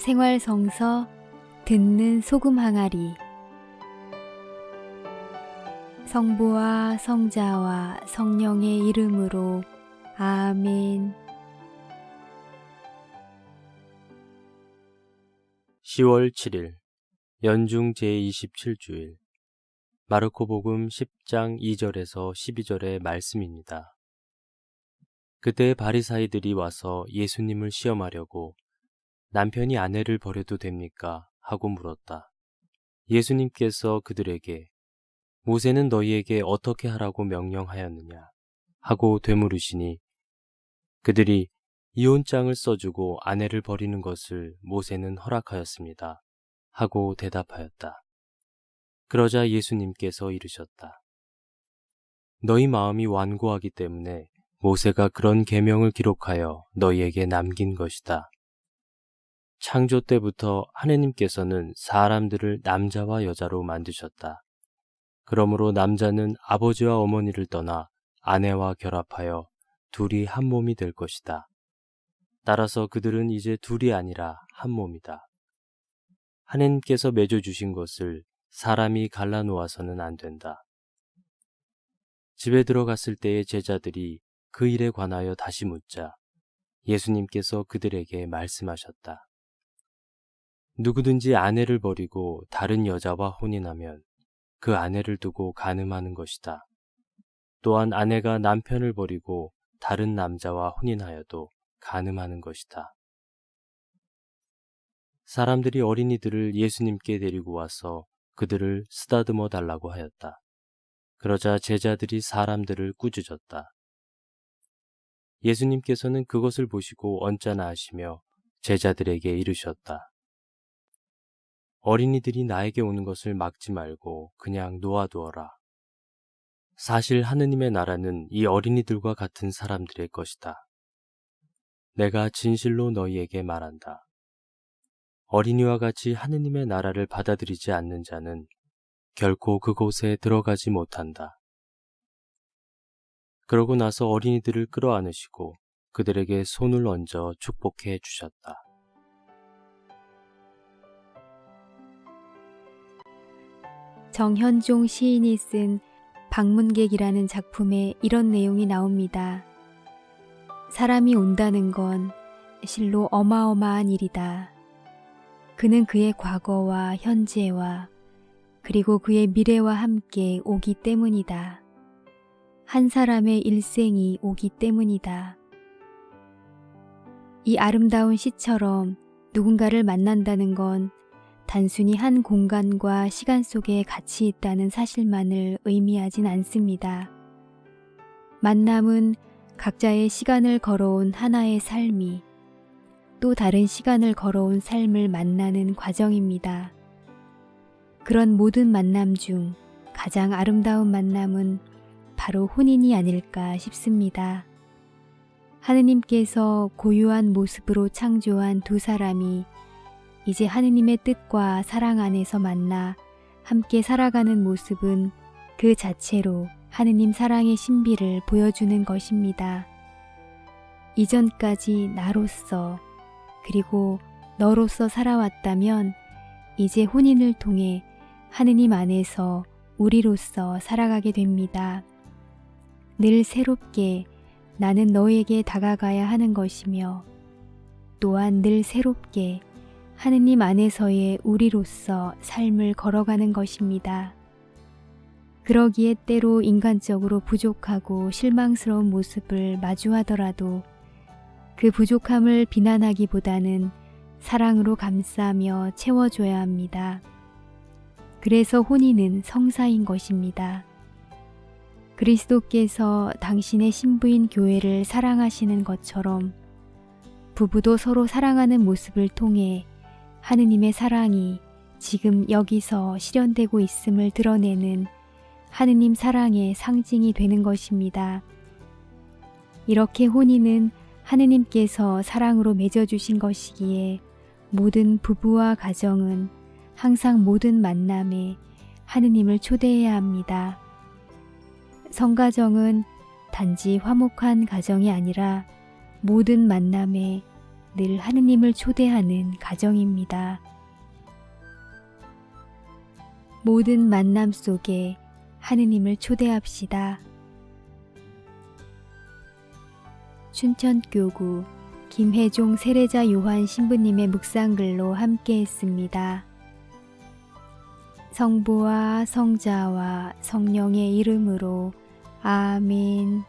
생활성서 듣는 소금 항아리 성부와 성자와 성령의 이름으로 아멘 10월 7일 연중 제27주일 마르코복음 10장 2절에서 12절의 말씀입니다. 그때 바리사이들이 와서 예수님을 시험하려고 남편이 아내를 버려도 됩니까? 하고 물었다. 예수님께서 그들에게 모세는 너희에게 어떻게 하라고 명령하였느냐? 하고 되물으시니 그들이 이혼장을 써주고 아내를 버리는 것을 모세는 허락하였습니다. 하고 대답하였다. 그러자 예수님께서 이르셨다. 너희 마음이 완고하기 때문에 모세가 그런 계명을 기록하여 너희에게 남긴 것이다. 창조 때부터 하느님께서는 사람들을 남자와 여자로 만드셨다. 그러므로 남자는 아버지와 어머니를 떠나 아내와 결합하여 둘이 한 몸이 될 것이다. 따라서 그들은 이제 둘이 아니라 한 몸이다. 하느님께서 맺어주신 것을 사람이 갈라놓아서는 안 된다. 집에 들어갔을 때의 제자들이 그 일에 관하여 다시 묻자 예수님께서 그들에게 말씀하셨다. 누구든지 아내를 버리고 다른 여자와 혼인하면 그 아내를 두고 간음하는 것이다. 또한 아내가 남편을 버리고 다른 남자와 혼인하여도 간음하는 것이다. 사람들이 어린이들을 예수님께 데리고 와서 그들을 쓰다듬어 달라고 하였다. 그러자 제자들이 사람들을 꾸짖었다. 예수님께서는 그것을 보시고 언짢아 하시며 제자들에게 이르셨다. 어린이들이 나에게 오는 것을 막지 말고 그냥 놓아두어라. 사실 하느님의 나라는 이 어린이들과 같은 사람들의 것이다. 내가 진실로 너희에게 말한다. 어린이와 같이 하느님의 나라를 받아들이지 않는 자는 결코 그곳에 들어가지 못한다. 그러고 나서 어린이들을 끌어안으시고 그들에게 손을 얹어 축복해 주셨다. 정현종 시인이 쓴 방문객이라는 작품에 이런 내용이 나옵니다. 사람이 온다는 건 실로 어마어마한 일이다. 그는 그의 과거와 현재와 그리고 그의 미래와 함께 오기 때문이다. 한 사람의 일생이 오기 때문이다. 이 아름다운 시처럼 누군가를 만난다는 건 단순히 한 공간과 시간 속에 같이 있다는 사실만을 의미하진 않습니다. 만남은 각자의 시간을 걸어온 하나의 삶이 또 다른 시간을 걸어온 삶을 만나는 과정입니다. 그런 모든 만남 중 가장 아름다운 만남은 바로 혼인이 아닐까 싶습니다. 하느님께서 고유한 모습으로 창조한 두 사람이 이제 하느님의 뜻과 사랑 안에서 만나 함께 살아가는 모습은 그 자체로 하느님 사랑의 신비를 보여주는 것입니다. 이전까지 나로서 그리고 너로서 살아왔다면 이제 혼인을 통해 하느님 안에서 우리로서 살아가게 됩니다. 늘 새롭게 나는 너에게 다가가야 하는 것이며 또한 늘 새롭게 하느님 안에서의 우리로서 삶을 걸어가는 것입니다. 그러기에 때로 인간적으로 부족하고 실망스러운 모습을 마주하더라도 그 부족함을 비난하기보다는 사랑으로 감싸며 채워줘야 합니다. 그래서 혼인은 성사인 것입니다. 그리스도께서 당신의 신부인 교회를 사랑하시는 것처럼 부부도 서로 사랑하는 모습을 통해 하느님의 사랑이 지금 여기서 실현되고 있음을 드러내는 하느님 사랑의 상징이 되는 것입니다. 이렇게 혼인은 하느님께서 사랑으로 맺어주신 것이기에 모든 부부와 가정은 항상 모든 만남에 하느님을 초대해야 합니다. 성가정은 단지 화목한 가정이 아니라 모든 만남에 늘 하느님을 초대하는 가정입니다. 모든 만남 속에 하느님을 초대합시다. 춘천교구 김혜종 세례자 요한 신부님의 묵상글로 함께 했습니다. 성부와 성자와 성령의 이름으로 아멘.